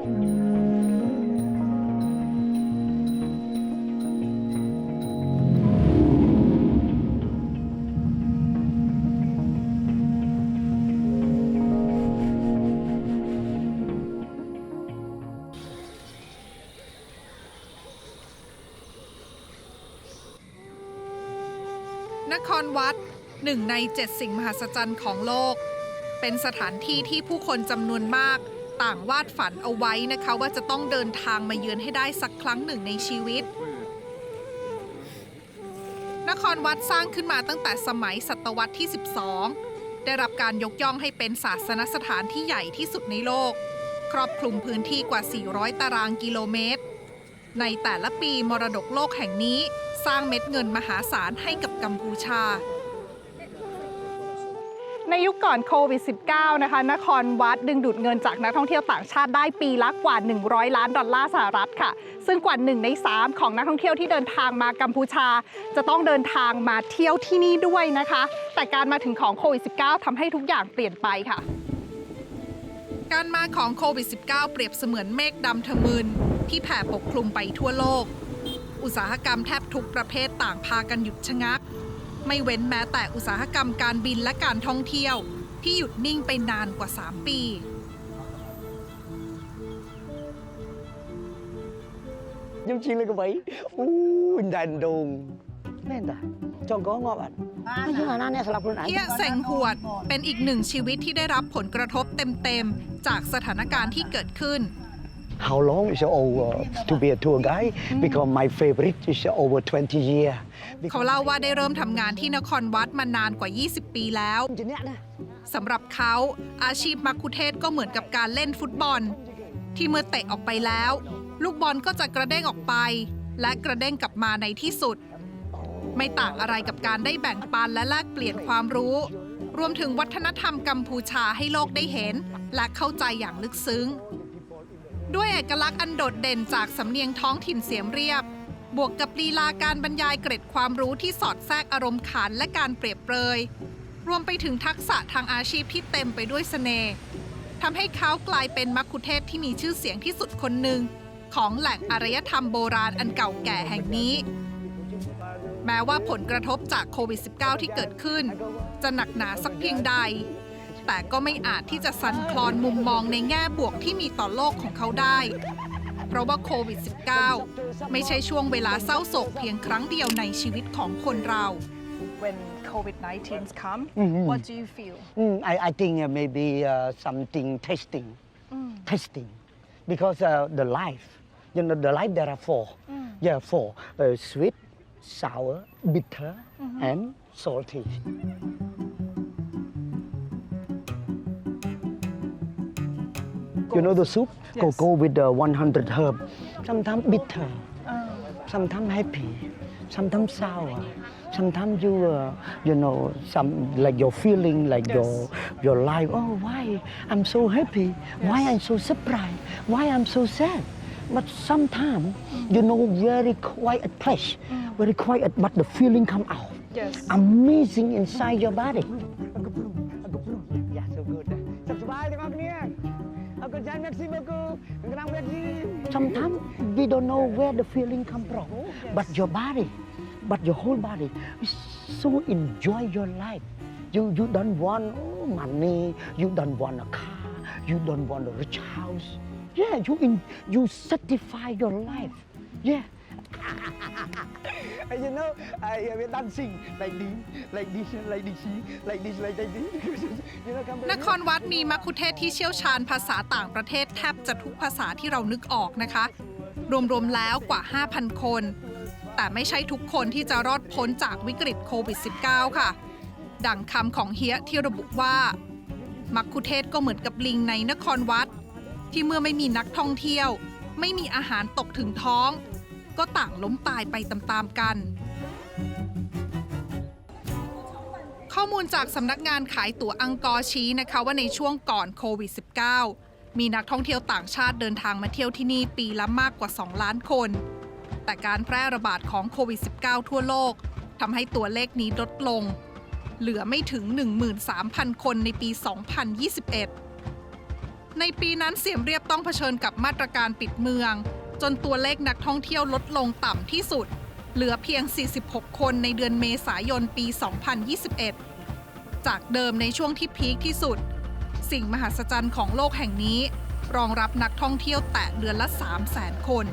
นครวัดหนึ่งในเจ็ดสิ่งมหัศจรรย์ของโลก เป็นสถานที่ที่ผู้คนจำนวนมาก ต่างวาดฝันเอาไว้นะคะ ว่าจะต้องเดินทางมาเยือนให้ได้สักครั้งหนึ่งในชีวิต นครวัดสร้างขึ้นมาตั้งแต่สมัยศตวรรษที่ 12 ได้รับการยกย่องให้เป็นศาสนสถานที่ใหญ่ที่สุดในโลก ครอบคลุมพื้นที่กว่า 400 ตารางกิโลเมตร ในแต่ละปีมรดกโลกแห่งนี้ สร้างเม็ดเงินมหาศาลให้กับกัมพูชา ในยุคก่อนโควิด -19 นะคะ นครวัดดึงดูดเงินจากนักท่องเที่ยวต่างชาติได้ปีละกว่า 100 ล้านดอลลาร์สหรัฐค่ะ ซึ่งกว่า 1 ใน 3 ของนักท่องเที่ยวที่เดินทางมากัมพูชา จะต้องเดินทางมาเที่ยวที่นี่ด้วยนะคะ แต่การมาถึงของโควิด -19 ทำให้ทุกอย่างเปลี่ยนไปค่ะ การมาของโควิด -19 เปรียบเสมือนเมฆดำทะมึนที่แผ่ปกคลุมไปทั่วโลก อุตสาหกรรมแทบทุกประเภทต่างพากันหยุดชะงัก ไม่เว้นแม้แต่อุตสาหกรรมการบินและการท่องเที่ยว ที่หยุดนิ่งไปนานกว่า 3 ปี nhưng chi lên cái vậy u đàn đồn nên ta cho có ngọ bạn nhưng mà nó này sẽ là luôn เฮียเซงหวด เป็นอีกหนึ่งชีวิตที่ได้รับผลกระทบเต็มๆ จากสถานการณ์ที่เกิดขึ้น how long is it over to be a tour guide because my favorite is over 20 year เขาเล่าว่าได้เริ่มทำงานที่นครวัดมานานกว่า 20 ปีแล้ว Chỉ nè nè สำหรับเขาอาชีพมักคุเทศก์ก็เหมือนกับการเล่นฟุตบอล ที่เมื่อเตะออกไปแล้ว ลูกบอลก็จะกระเด้งออกไป และกระเด้งกลับมาในที่สุด ไม่ต่างอะไรกับการได้แบ่งปันและแลกเปลี่ยนความรู้ รวมถึงวัฒนธรรมกัมพูชาให้โลกได้เห็น และเข้าใจอย่างลึกซึ้ง ด้วยเอกลักษณ์อันโดดเด่นจากสำเนียงท้องถิ่นเสียมเรียบ บวกกับลีลาการบรรยายเกร็ดความรู้ที่สอดแทรกอารมณ์ขันและการเปรียบเปรย รวมไปถึงทักษะทางอาชีพที่เต็มไปด้วยเสน่ห์ทำให้เขากลายเป็นมักคุเทศก์ที่มีชื่อเสียงที่สุดคนหนึ่ง ของแหล่งอารยธรรมโบราณอันเก่าแก่แห่งนี้ แม้ว่าผลกระทบจากโควิด -19 ที่เกิดขึ้น จะหนักหนาสักเพียงใด แต่ก็ไม่อาจที่จะสั่นคลอนมุมมองในแง่บวกที่มีต่อโลกของเขาได้ เพราะว่าโควิด -19 ไม่ใช่ช่วงเวลาเศร้าโศกเพียงครั้งเดียวในชีวิตของคนเรา When COVID-19 come Mhm. what do you feel Mm, I, I think uh, maybe uh, something tasting, tasting, because uh, the life, you know, the life there are four. Yeah, four: uh, sweet, sour, bitter, and salty. You know the soup, Yes. cocoa with uh, the 100 herb. Sometimes bitter, uh. sometimes happy, sometimes sour. Sometimes you, uh, you know, some like your feeling, like your your life. Oh, why I'm so happy? Why I'm so surprised? Why I'm so sad? But sometimes, you know, very quiet place, mm. very quiet, but the feeling come out. Yes. Amazing inside your body. Sometimes we don't know where the feeling come from but your body but your whole body so enjoy your life. You you don't want oh, money you don't want a car you don't want a rich house. Yeah you in, you satisfy your life. Yeah you know I uh, dancing like this like this like this like this like this you know come นครวัดมีมัคคุเทศก์ที่เชี่ยวชาญภาษาต่างประเทศแทบจะทุกภาษาที่เรานึกออกนะคะ รวม ๆ แล้วกว่า 5,000 คน แต่ไม่ใช่ทุกคนที่จะรอดพ้นจากวิกฤตโควิด -19 ค่ะ ดังคำของเฮียที่ระบุว่า มัคคุเทศก์ก็เหมือนกับลิงในนครวัด ที่เมื่อไม่มีนักท่องเที่ยว ไม่มีอาหารตกถึงท้อง ก็ต่างล้มตายไปตามๆกัน ข้อมูลจากสำนักงานขายตั๋วอังกอร์ชี้นะคะว่าในช่วงก่อนโควิด -19 มีนักท่องเที่ยวต่างชาติเดินทางมาเที่ยวที่นี่ปีละมากกว่า 2 ล้านคน แต่การแพร่ระบาดของโควิด -19 ทั่วโลกทำให้ตัวเลขนี้ลดลง เหลือไม่ถึง 13,000 คนในปี 2021 ในปีนั้นเสียมเรียบต้องเผชิญกับมาตรการปิดเมือง จนตัวเลขนักท่องเที่ยวลดลงต่ำที่สุด เหลือเพียง 46 คนในเดือนเมษายนปี 2021 จากเดิมในช่วงที่พีคที่สุด สิ่งมหัศจรรย์ของโลกแห่งนี้ รองรับนักท่องเที่ยวแตะเดือนละ 3 0 0 0 0 0 คน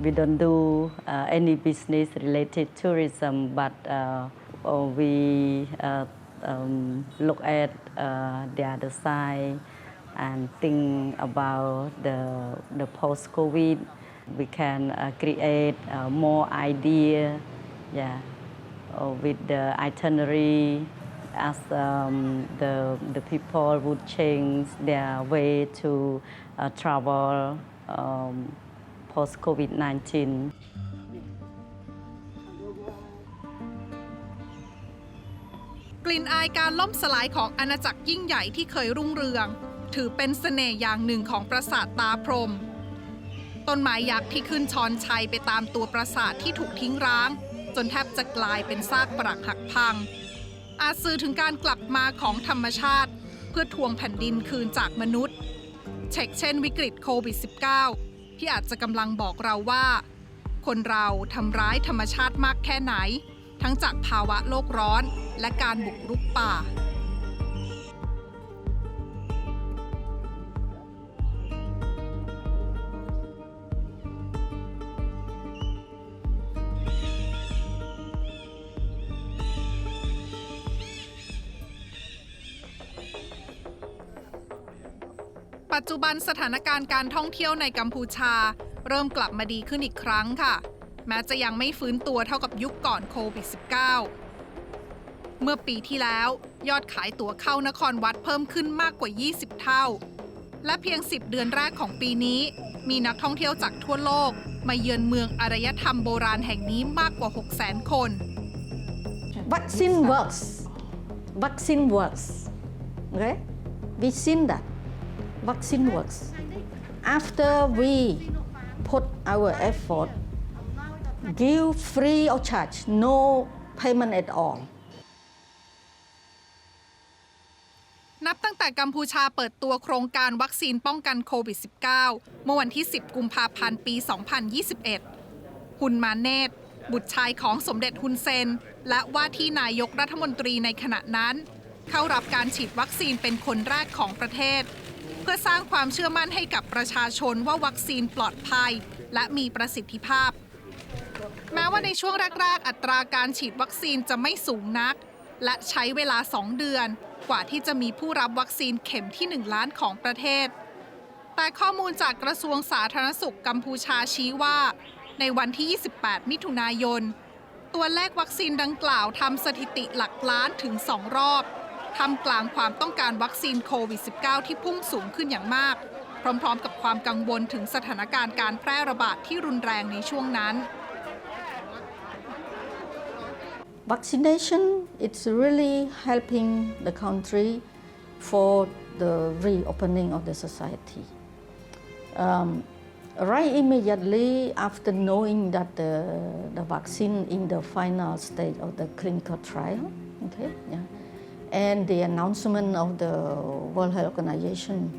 we don't do uh, any business related tourism, but uh, uh, we uh, um, look at uh, the other side and think about the, the post-COVID. We can uh, create uh, more idea, yeah, uh, with the itinerary as um, the, the people would change their way to uh, travel um, post COVID 19. กลิ่นอายการล่มสลายของอาณาจักรยิ่งใหญ่ที่เคยรุ่งเรือง ถือเป็นเสน่ห์อย่างหนึ่งของปราสาทตาพรม ต้นไม้ยักษ์ที่ขึ้นชอนชัยไปตามตัวปราสาทที่ถูกทิ้งร้าง จนแทบจะกลายเป็นซากปรักหักพัง อาจสื่อถึงการกลับมาของธรรมชาติ เพื่อทวงแผ่นดินคืนจากมนุษย์ เช็คเช่นวิกฤตโควิด -19 ที่อาจจะกำลังบอกเราว่า คนเราทำร้ายธรรมชาติมากแค่ไหน ทั้งจากภาวะโลกร้อนและการบุกรุกป่า ปัจจุบันสถานการณ์การท่องเที่ยวในกัมพูชา เริ่มกลับมาดีขึ้นอีกครั้งค่ะ แม้จะยังไม่ฟื้นตัวเท่ากับยุคก่อนโควิด -19 เมื่อปีที่แล้ว ยอดขายตั๋วเข้านครวัดเพิ่มขึ้นมากกว่า 20 เท่า และเพียง 10 เดือนแรกของปีนี้ มีนักท่องเที่ยวจากทั่วโลก มาเยือนเมืองอารยธรรมโบราณแห่งนี้มากกว่า 600,000 คน vaccine works. Vaccine works. Okay? We seen that. Vaccine works. After we put our effort, give free of charge, no payment at all. นับตั้งแต่กัมพูชาเปิดตัวโครงการวัคซีนป้องกันโควิด -19 เมื่อวันที่ 10 กุมภาพันธ์ปี 2021 ฮุนมาเนตบุตรชายของสมเด็จฮุนเซน และว่าที่นายกรัฐมนตรีในขณะนั้น เข้ารับการฉีดวัคซีนเป็นคนแรกของประเทศ เพื่อสร้างความเชื่อมั่นให้กับประชาชนว่าวัคซีนปลอดภัย และมีประสิทธิภาพ แม้ว่าในช่วงแรก ๆ อัตราการฉีดวัคซีนจะไม่สูงนัก และใช้เวลา 2 เดือน กว่าที่จะมีผู้รับวัคซีนเข็มที่ 1 ล้านของประเทศ แต่ข้อมูลจากกระทรวงสาธารณสุขกัมพูชาชี้ว่า ในวันที่ 28 มิถุนายน ตัวเลขวัคซีนดังกล่าวทำสถิติหลักล้านถึง 2 รอบ ทำกลางความต้องการวัคซีนโควิด -19 ที่พุ่งสูงขึ้นอย่างมาก พร้อมๆ กับความกังวลถึงสถานการณ์การแพร่ระบาดที่รุนแรงในช่วงนั้น Vaccination it's really helping the country for the reopening of the society. Um, right immediately after knowing that the, the vaccine in the final stage of the clinical trial, okay, yeah, and the announcement of the World Health Organization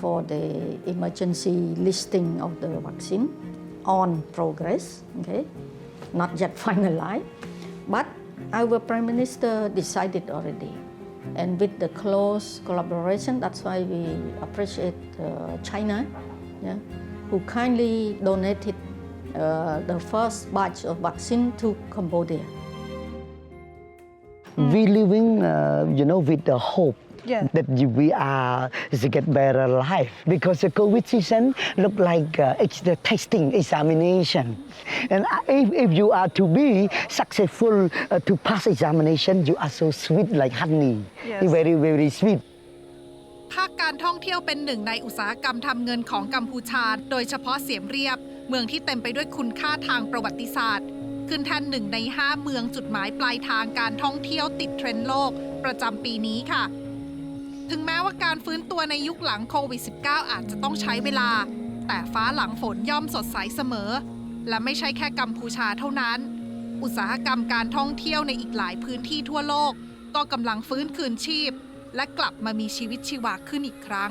for the emergency listing of the vaccine on progress, okay, not yet finalized, but our Prime Minister decided already. And with the close collaboration, that's why we appreciate uh, China, yeah, who kindly donated uh, the first batch of vaccine to Cambodia. We living, uh, you know, with the hope Yeah. that you- we are to get better life because the COVID season look like uh, it's the testing examination, and uh, if, if you are to be successful uh, to pass examination, you are so sweet like honey, Yes. very very sweet. ภาคการท่องเที่ยวเป็นหนึ่งในอุตสาหกรรมทำเงินของกัมพูชา โดยเฉพาะเสียมเรียบ เมืองที่เต็มไปด้วยคุณค่าทางประวัติศาสตร์ ขึ้นแทนหนึ่งใน 5 เมืองจุดหมายปลายทางการท่องเที่ยวติดเทรนด์โลก ประจำปีนี้ค่ะ ถึงแม้ว่าการฟื้นตัวในยุคหลังโควิด -19 อาจจะต้องใช้เวลา แต่ฟ้าหลังฝนย่อมสดใสเสมอ และไม่ใช่แค่กัมพูชาเท่านั้น อุตสาหกรรมการท่องเที่ยวในอีกหลายพื้นที่ทั่วโลก ก็กำลังฟื้นคืนชีพ และกลับมามีชีวิตชีวาขึ้นอีกครั้ง